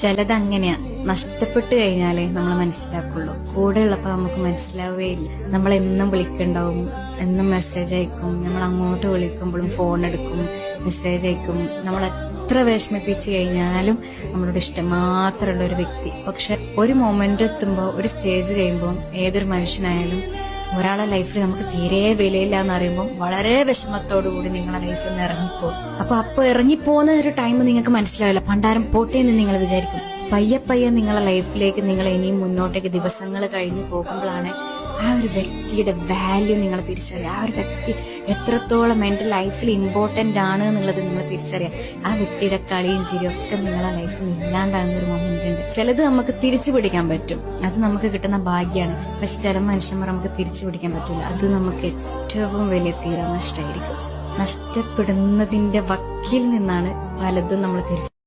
ചിലത് അങ്ങനെയാ നഷ്ടപ്പെട്ട് കഴിഞ്ഞാലേ നമ്മൾ മനസ്സിലാക്കുള്ളൂ. കൂടെ ഉള്ളപ്പോ നമുക്ക് മനസ്സിലാവുകയില്ല നമ്മൾ എന്നും വിളിക്കണ്ടാവും എന്നും മെസ്സേജ് അയക്കും നമ്മൾ അങ്ങോട്ട് വിളിക്കുമ്പോഴും ഫോൺ എടുക്കും മെസ്സേജ് അയക്കും. നമ്മൾ എത്ര വിഷമിപ്പിച്ച് കഴിഞ്ഞാലും നമ്മളോട് ഇഷ്ടം മാത്രമുള്ള ഒരു വ്യക്തി. പക്ഷെ ഒരു മൊമെന്റ് എത്തുമ്പോൾ ഒരു സ്റ്റേജ് കഴിയുമ്പോൾ ഏതൊരു മനുഷ്യനായാലും ഒരാളെ ലൈഫിൽ നമുക്ക് തീരെ വിലയില്ല എന്ന് അറിയുമ്പോൾ വളരെ വിഷമത്തോടു കൂടി നിങ്ങളെ ലൈഫിൽ നിന്ന് ഇറങ്ങിപ്പോകും. അപ്പൊ അപ്പൊ ഇറങ്ങിപ്പോകുന്ന ഒരു ടൈം നിങ്ങൾക്ക് മനസ്സിലാവില്ല. പണ്ടാരം പോട്ടെ എന്ന് നിങ്ങൾ വിചാരിക്കും. പയ്യെ പയ്യെ നിങ്ങളെ ലൈഫിലേക്ക് നിങ്ങൾ ഇനിയും മുന്നോട്ടേക്ക് ദിവസങ്ങൾ കഴിഞ്ഞു പോകുമ്പോഴാണ് ആ ഒരു വ്യക്തിയുടെ വാല്യൂ നിങ്ങൾ തിരിച്ചറിയുക ആ ഒരു വ്യക്തി എത്രത്തോളം എന്റെ ലൈഫിൽ ഇമ്പോർട്ടന്റ് ആണ് എന്നുള്ളത് നിങ്ങൾ തിരിച്ചറിയുക ആ വ്യക്തിയുടെ കളിയും ചിരിയും ഒക്കെ നിങ്ങളെ ലൈഫിൽ ഇല്ലാണ്ടാകുന്ന ഒരു മൊമെന്റ് ഉണ്ട്. ചിലത് നമുക്ക് തിരിച്ചു പിടിക്കാൻ പറ്റും. അത് നമുക്ക് കിട്ടുന്ന ഭാഗ്യമാണ് പക്ഷെ ചില മനുഷ്യന്മാർ നമുക്ക് തിരിച്ചു പിടിക്കാൻ പറ്റില്ല. അത് നമുക്ക് ഏറ്റവും വലിയ തീരാ നഷ്ടമായിരിക്കും. നഷ്ടപ്പെടുന്നതിന്റെ വക്കിൽ നിന്നാണ് പലതും നമ്മൾ തിരിച്ചു